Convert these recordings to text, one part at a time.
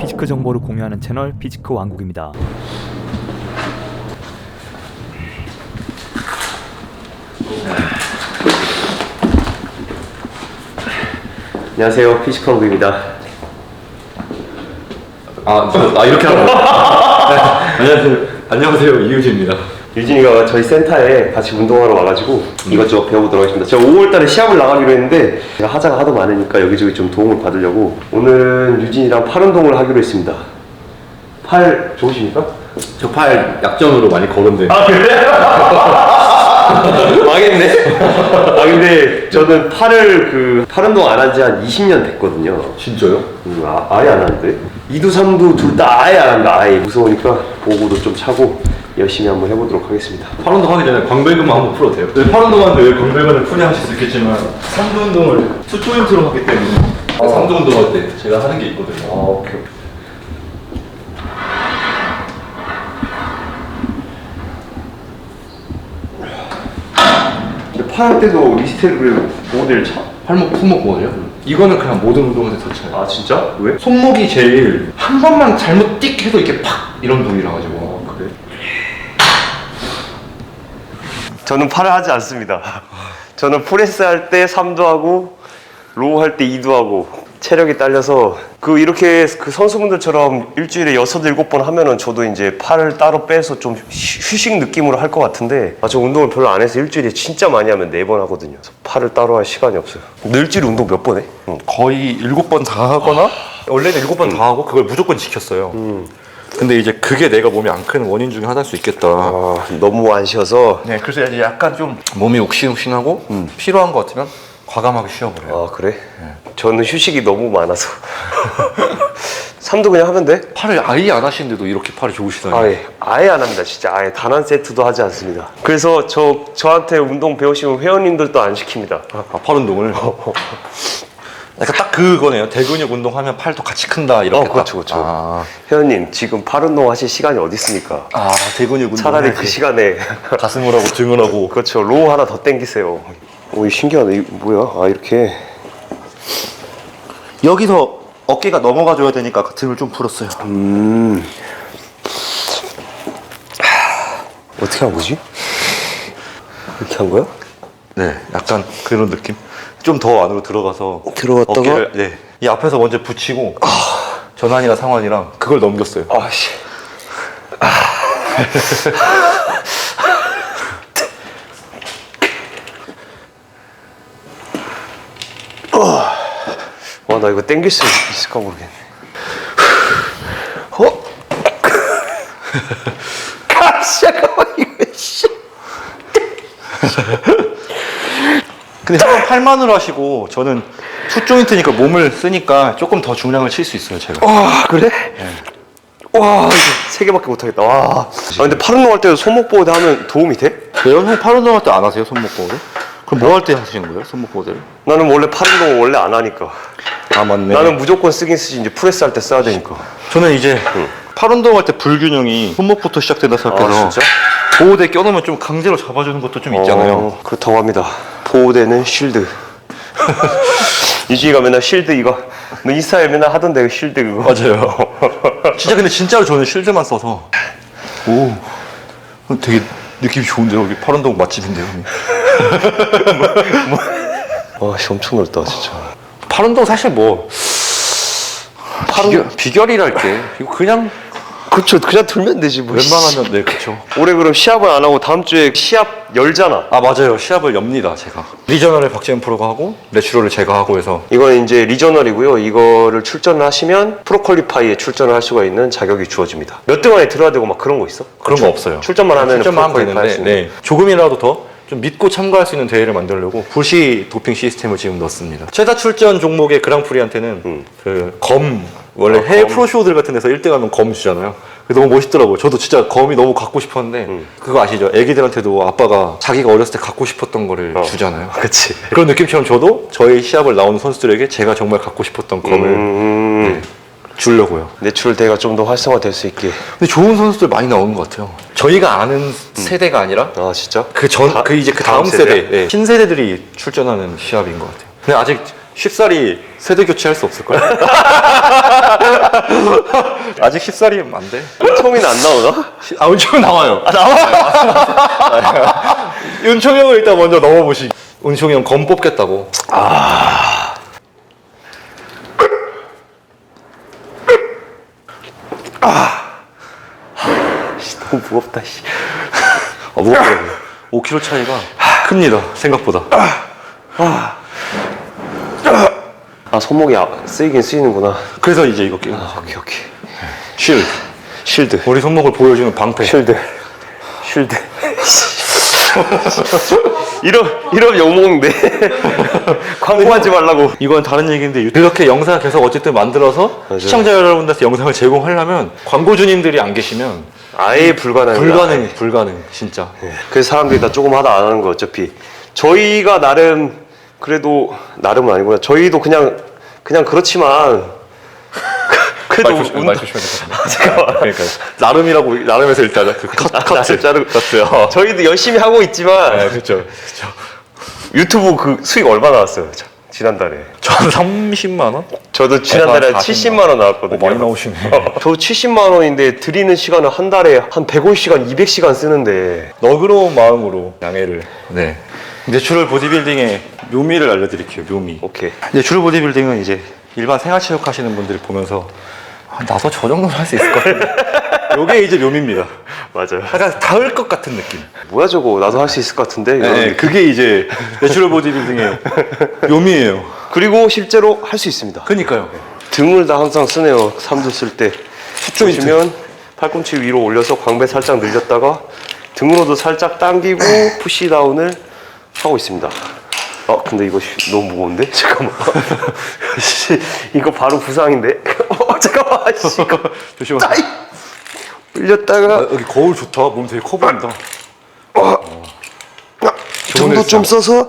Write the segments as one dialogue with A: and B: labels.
A: 피지크 정보를 공유하는 채널 피지크 왕국입니다.
B: 안녕하세요 피지컬부입니다
C: 아, 저, 아 이렇게? 네, 안녕하세요. 안녕하세요. 이유진입니다.
B: 유진이가 저희 센터에 같이 운동하러 와가지고 이것저것 배워보도록 하겠습니다 제가 5월달에 시합을 나가기로 했는데 제가 하자가 하도 많으니까 여기저기 좀 도움을 받으려고 오늘은 유진이랑 팔 운동을 하기로 했습니다 팔 좋으십니까?
C: 저 팔 약점으로 많이 걸었는데.
B: 아 그래? 망했네 아 근데 저는 팔을 그 팔 운동 안 한 지 한 20년 됐거든요
C: 진짜요?
B: 음, 아, 아예 안 하는데? 2두 3두 둘 다 아예 안 한다 아예 무서우니까 보고도 좀 차고 열심히 한번 해보도록 하겠습니다
C: 팔 운동 하기 전에 광배근만 한번 풀어도 돼요? 네, 팔 운동하는데 왜 광배근을 푸냐 하실 수 있겠지만 삼두 운동을 투 조인트로 하기 때문에 삼두 운동할 때 제가 하는 게 있거든요.
B: 아 오케이 팔할 때도 리스테를 모델 차?
C: 팔목 손목 보호요? 이거는 그냥 모든 운동에서 더 차요.
B: 아 진짜? 왜?
C: 손목이 제일 한 번만 잘못 띡 해도 이렇게 팍 이런 동이라 가지고.
B: 그래? 저는 팔을 하지 않습니다 저는 프레스 할 때 3도 하고 로우 할 때 2도 하고 체력이 딸려서 그 이렇게 그 선수분들처럼 일주일에 6, 7번 하면은 저도 이제 팔을 따로 빼서 좀 휴- 휴식 느낌으로 할 것 같은데 아, 저 운동을 별로 안 해서 일주일에 진짜 많이 하면 4번 하거든요 그래서 팔을 따로 할 시간이 없어요 너 일주일에 운동 몇 번 해? 응.
D: 거의 일곱 번 다 하거나 원래는 일곱 번 다 하고 그걸 무조건 지켰어요. 근데 이제 그게 내가 몸이 안 크는 원인 중에 하나일 수 있겠다.
B: 아, 너무 안 쉬어서
D: 네, 그래서 이제 약간 좀 몸이 욱신욱신하고 필요한 것 같으면 과감하게 쉬어버려요.
B: 아 그래? 저는 휴식이 너무 많아서 3도 그냥 하면 돼?
D: 팔을 아예 안 하시는데도 이렇게 팔이 좋으시다니.
B: 아예 아예 안 합니다. 진짜 아예 단 한 세트도 하지 않습니다. 그래서 저 저한테 운동 배우시면 회원님들도 안 시킵니다.
D: 아, 팔 운동을. 약간 딱 그거네요. 대근육 운동하면 팔도 같이 큰다 이렇게.
B: 어,
D: 딱.
B: 그렇죠, 그렇죠.
D: 아,
B: 회원님 지금 팔 운동 하실 시간이 어디 있습니까?
D: 아 대근육 운동.
B: 차라리 그 시간에
D: 가슴을 하고 등을 하고.
B: 그렇죠 로우 하나 더 땡기세요. 오 이거 신기하네. 이거 뭐야? 아 이렇게
D: 여기서 어깨가 넘어가 줘야 되니까 등을 좀 풀었어요.
B: 음 어떻게 한 거지? 이렇게 한 거야?
D: 네, 약간 그런 느낌. 좀 더 안으로 들어가서
B: 들어갔다가?
D: 어깨를, 네, 이 앞에서 먼저 붙이고 전환이랑 상환이랑 그걸 넘겼어요.
B: 아 씨. 와, 나 이거 땡길 수 있을까 모르겠네. 어? 아, 잠깐만, 이거, 씨.
D: 근데 형은 팔만으로 하시고 저는 투 조인트니까 몸을 쓰니까 조금 더 중량을 칠 수 있어요, 제가.
B: 와, 그래? 와, 이거 세 개밖에 못하겠다. 와. 아, 근데 팔 운동할 때도 손목 보호대 하면 도움이 돼?
D: 왜요? 형팔 운동할 때 안 하세요, 손목 보호를? 그럼 뭐 할 때 하시는 거예요, 손목 보호대를?
B: 나는 원래 팔 운동 원래 안 하니까.
D: 아, 맞네.
B: 나는 무조건 쓰긴 쓰지 이제 프레스 할 때 써야 되니까.
D: 저는 이제 팔 운동할 때 불균형이 손목부터 시작된다 생각해서
B: 아, 진짜?
D: 보호대 껴놓으면 좀 강제로 잡아주는 것도 좀 있잖아요.
B: 어, 그렇다고 합니다. 보호대는 쉴드. 유진이가 맨날 쉴드 이거 너 인스타에 맨날 하던데 그 쉴드 그거.
D: 맞아요. 진짜 근데 진짜로 저는 실드만 써서 오 되게 느낌이 좋은데요. 여기 팔 운동 맛집인데요.
B: 와, 씨, 엄청 넓다 진짜.
D: 팔 운동 사실 뭐 비결, 비결 이랄 게 이거 그냥
B: 그렇죠. 그냥 들면 되지 뭐.
D: 웬만하면 네 그렇죠.
B: 올해 그럼 시합을 안 하고 다음 주에 시합 열잖아.
D: 아 맞아요. 시합을 엽니다 제가. 리저널을 박재현 프로가 하고 내추럴을 제가 하고 해서
B: 이건 이제 리저널이고요. 이거를 출전을 하시면 프로퀄리파이에 출전을 할 수가 있는 자격이 주어집니다. 몇 등 안에 들어야 되고 막 그런 거 있어?
D: 그런 거 없어요.
B: 출전만 하면
D: 출전만 하면
B: 프로퀄리파이 할수
D: 되는데
B: 있는.
D: 네. 조금이라도 더 좀 믿고 참가할 수 있는 대회를 만들려고 불시 도핑 시스템을 지금 넣습니다. 최다 출전 종목의 그랑프리한테는
B: 음.
D: 그검 원래
B: 아,
D: 해외
B: 검.
D: 프로쇼들 같은 데서 1등하면 검 주잖아요. 너무 멋있더라고요. 저도 진짜 검이 너무 갖고 싶었는데
B: 음.
D: 그거 아시죠? 애기들한테도 아빠가 자기가 어렸을 때 갖고 싶었던 거를
B: 어.
D: 주잖아요.
B: 그치.
D: 그런 느낌처럼 저도 저희 시합을 나오는 선수들에게 제가 정말 갖고 싶었던 검을
B: 음,
D: 네, 주려고요.
B: 내추럴 대가 좀 더 활성화될 수 있게.
D: 근데 좋은 선수들 많이 나오는 것 같아요. 저희가 아는 세대가 아니라
B: 아 진짜?
D: 그 전
B: 다-
D: 그 이제 그
B: 다음
D: 다음 세대
B: 세대야?
D: 예, 신세대들이 출전하는 시합인 것 같아요. 근데 아직 쉽사리 세대 교체할 수 없을걸? 아직 쉽사리면 안 돼.
B: 처음에는 안 나오나?
D: 아, 은총형 나와요. 아, 나와? 은총 형을 일단 먼저 넣어보시. 은총 형 검 뽑겠다고.
B: 너무 무겁다 씨. 아 무겁더라고요
D: 5kg 차이가 큽니다. 생각보다.
B: 아 손목이 아, 쓰이긴 쓰이는구나
D: 그래서 이제 이거 끼는 거죠.
B: 오케이 오케이
D: 쉴드.
B: 쉴드
D: 우리 손목을 보여주는 방패.
B: 쉴드 쉴드 이런 이런 욕먹는데 광고하지 말라고.
D: 이건 다른 얘기인데 이렇게 영상을 계속 어쨌든 만들어서
B: 맞아요.
D: 시청자 여러분들한테 영상을 제공하려면 광고주님들이 안 계시면
B: 아예 불가능합니다.
D: 불가능, 불가능, 진짜.
B: 그래서 사람들이 다 조금 하다 안 하는 거 어차피. 저희가 나름 그래도 나름은 아니구나. 저희도 그냥 그냥 그렇지만 그래도 운동- 잠깐만
D: 그러니까 나름이라고 나름에서 일단 그 컷,
B: 아,
D: 컷,
B: 나름 자르고
D: 컷요.
B: 저희도 열심히 하고 있지만
D: 네, 그렇죠, 그렇죠.
B: 유튜브 그 수익 얼마 나왔어요 자, 지난달에
D: 전 30만 원?
B: 저도 지난달에
D: 아,
B: 70만 원 나왔거든요
D: 어, 많이 나오시네.
B: 어, 저 70만 원인데 드리는 시간은 한 달에 한 150시간 200시간 쓰는데
D: 너그러운 마음으로 양해를. 네. 내추럴 보디빌딩의 묘미를 알려드릴게요. 묘미.
B: 오케이
D: 내추럴 보디빌딩은 이제 일반 생활체육 하시는 분들이 보면서 아, 나도 저 정도는 할 수 있을 것 같은데. 요게 이제 묘미입니다.
B: 맞아요
D: 약간 닿을 것 같은 느낌.
B: 뭐야 저거 나도 할 수 있을 것 같은데 이런
D: 네, 그게 이제 내추럴 보디빌딩의 묘미예요.
B: 그리고 실제로 할 수 있습니다
D: 그니까요.
B: 등을 다 항상 쓰네요 삼두 쓸때 보시면 팔꿈치 위로 올려서 광배 살짝 늘렸다가 등으로도 살짝 당기고 푸시다운을 하고 있습니다 어 근데 이거 씨, 너무 무거운데? 잠깐만 씨, 이거 바로 부상인데? 어 씨, 이거
D: 조심하세요.
B: 짜이! 올렸다가
D: 아, 여기 거울 좋다. 몸 되게 커 보인다.
B: 이 정도 좀 써서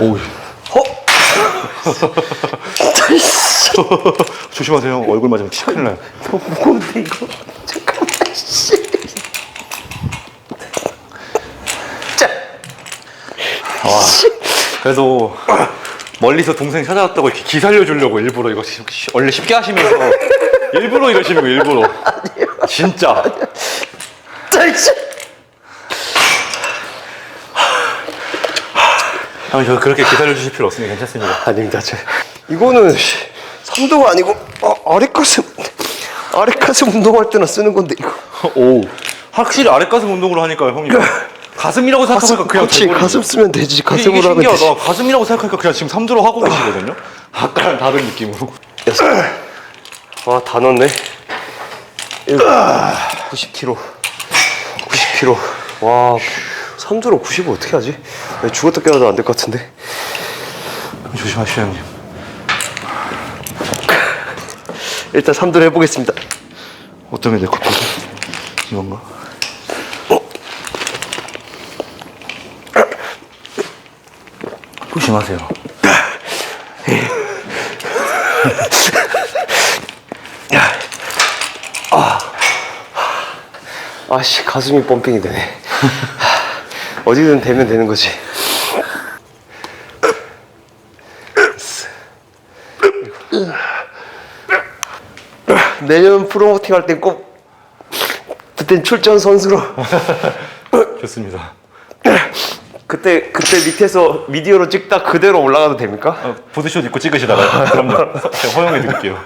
D: 오우.
B: 어?
D: 조심하세요. 얼굴 맞으면 치 큰일 나요.
B: 너무 무거운데 이거 잠깐만 씨. 자
D: 그래도 멀리서 동생 찾아왔다고 이렇게 기 살려 주려고 일부러 이거 쉽- 쉽- 원래 쉽게 하시면서 일부러 이러시는 거 일부러. 진짜.
B: 자, 씨.
D: 형, 저 그렇게 기 살려주실 필요 없으니 괜찮습니다.
B: 아닙니다. 저 이거는 씨, 삼도가 아니고 아, 아래 가슴 아래 가슴 운동할 때나 쓰는 건데 이거.
D: 오. 확실히 아래 가슴 운동으로 하니까 형이 가슴이라고 생각하니까 그냥
B: 그렇지
D: 돼버리네.
B: 가슴 쓰면 되지
D: 이게
B: 가슴으로 하면 되지.
D: 신기하다. 가슴이라고 생각하니까 그냥 지금 삼두로 하고 계시거든요. 아까랑 다른 느낌으로.
B: 여섯. 아다 넣네. 90kg. 90kg. 와 삼두로 90을 어떻게 하지? 야, 죽었다 깨어도 안 될 것 같은데.
D: 조심하시오 형님.
B: 일단 삼두를 해보겠습니다.
D: 어떤 게 내 것보다 이건가? 조심하세요.
B: 아씨 가슴이 펌핑이 되네. 어디든 되면 되는 거지. 내년 프로모팅 할 땐꼭 그땐 출전 선수로
D: 좋습니다.
B: 그때 그때 밑에서 미디어로 찍다 그대로 올라가도 됩니까?
D: 어, 보드쇼 입고 찍으시다가 그럼요. 제가 허용해 드릴게요.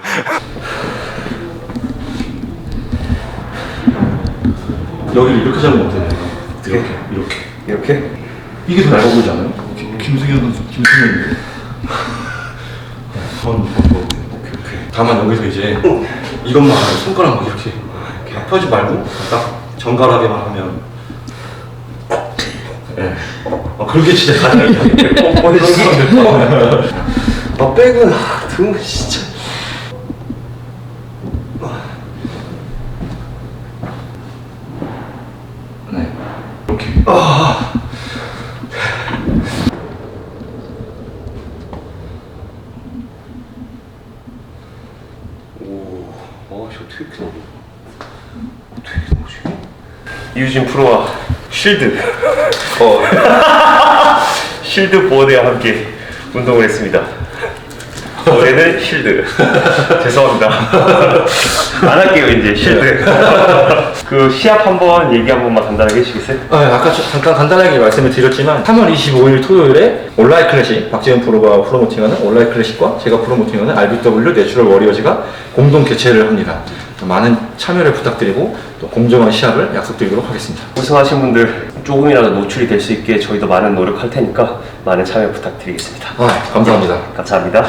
D: 여기를 이렇게 잡으면 어때요? 이렇게 이렇게
B: 이렇게?
D: 이게 더 얇아 보이지 않아요? 김승현 선수 김승현인데. 전 오케이 오케이. 다만 여기서 이제 이것만 하면 손가락만 이렇게 이렇게 펴지 말고 딱 정갈하게만 하면. 예. 어, 그렇게 진짜 가능해.
B: 아 백은 아, 등 진짜
D: 네.
B: 이렇게 나오지? 이유진 프로와 쉴드.
D: 어,
B: 쉴드 보드와 함께 운동을 했습니다. 올해는 쉴드. 죄송합니다. 안 할게요, 이제 쉴드. 그 시합 한번 얘기 한 번만 간단하게 해주시겠어요?
D: 아, 아까 저- 잠깐 간단하게 말씀을 드렸지만 3월 25일 토요일에 온라인 클래식 박지현 프로가 프로모팅하는 온라인 클래식과 제가 프로모팅하는 RBW 내추럴 워리어즈가 공동 개최를 합니다. 많은 참여를 부탁드리고 또 공정한 시합을 약속드리도록 하겠습니다.
B: 우승하신 분들 조금이라도 노출이 될 수 있게 저희도 많은 노력할 테니까 많은 참여 부탁드리겠습니다.
D: 아, 감사합니다.
B: 감사합니다.